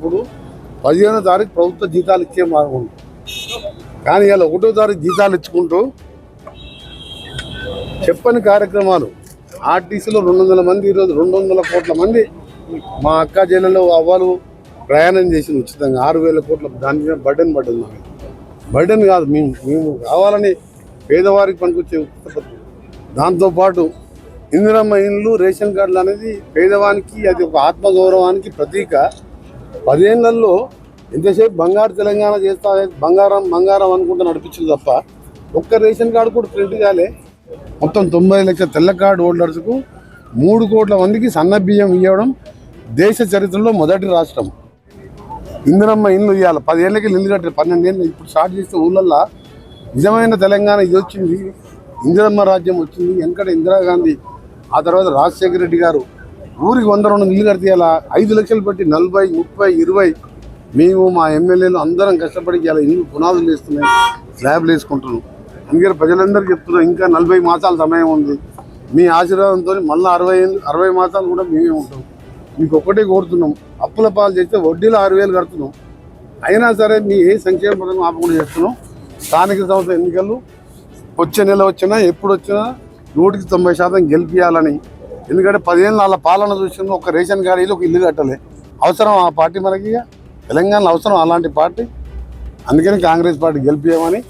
ఇప్పుడు పదిహేనో తారీఖు ప్రభుత్వ జీతాలు ఇచ్చే మార్గం. ఉంది కానీ ఇలా ఒకటో తారీఖు జీతాలు ఇచ్చుకుంటూ చెప్పని కార్యక్రమాలు. ఆర్టీసీలో రెండు వందల మంది ఈరోజు రెండు వందల కోట్ల మంది మా అక్క జిల్లాలో అవ్వాలు ప్రయాణం చేసింది ఉచితంగా. ఆరు వేల కోట్ల దాని మీద బర్డెన్ పడ్డది మాకు. బర్డెన్ కాదు మేము మేము కావాలని పేదవారికి పనికొచ్చే ఉచిత పథకం. దాంతోపాటు ఇందిరమ్మ ఇండ్లు రేషన్ కార్డులు అనేది పేదవానికి అది ఒక ఆత్మగౌరవానికి ప్రతీక. పదేళ్ళలో ఎంతసేపు బంగారు తెలంగాణ చేస్తా బంగారం బంగారం అనుకుంటూ నడిపించింది తప్ప ఒక్క రేషన్ కార్డు కూడా ప్రింట్ కాలే. మొత్తం తొంభై లక్షల తెల్ల కార్డు హోల్డర్స్కు మూడు కోట్ల మందికి సన్న బియ్యం ఇవ్వడం దేశ చరిత్రలో మొదటి రాష్ట్రం. ఇందిరమ్మ ఇల్లు ఇవ్వాలి పదేళ్ళకి ఇల్లు కట్టారు. పన్నెండేళ్ళు ఇప్పుడు స్టార్ట్ చేస్తే ఊళ్ళల్లో నిజమైన తెలంగాణ ఇది వచ్చింది. ఇందిరమ్మ రాజ్యం వచ్చింది. వెంకట ఇందిరాగాంధీ ఆ తర్వాత రాజశేఖర రెడ్డి గారు ఊరికి వంద రెండు ఇల్లు కడితే ఐదు లక్షలు పెట్టి నలభై ముప్పై ఇరవై. మేము మా ఎమ్మెల్యేలు అందరం కష్టపడి ఇలా ఇల్లు పునాదులు వేస్తున్నాయి స్లాబ్లు వేసుకుంటున్నాం. అందుకని ప్రజలందరూ చెప్తున్నాం ఇంకా నలభై మాసాల సమయం ఉంది. మీ ఆశీర్వాదంతో మళ్ళీ అరవై అరవై మాసాలు కూడా మేమే ఉంటాం. మీకు ఒక్కటే కోరుతున్నాం అప్పుల పాలు చేస్తే వడ్డీలు ఆరు వేలు కడుతున్నాం. అయినా సరే మీ ఏ సంక్షేమ పథకం ఆపకుండా చేస్తున్నాం. స్థానిక సంస్థ ఎన్నికలు వచ్చే నెల వచ్చినా ఎప్పుడు వచ్చినా నూటికి తొంభై శాతం గెలిపించాలని ఎందుకంటే పదిహేను వాళ్ళ పాలన చూసింది ఒక రేషన్ కార్డు ఒక ఇల్లు కట్టలే. అవసరం ఆ పార్టీ మనకి తెలంగాణ అవసరం అలాంటి పార్టీ. అందుకని కాంగ్రెస్ పార్టీ గెలిపించమని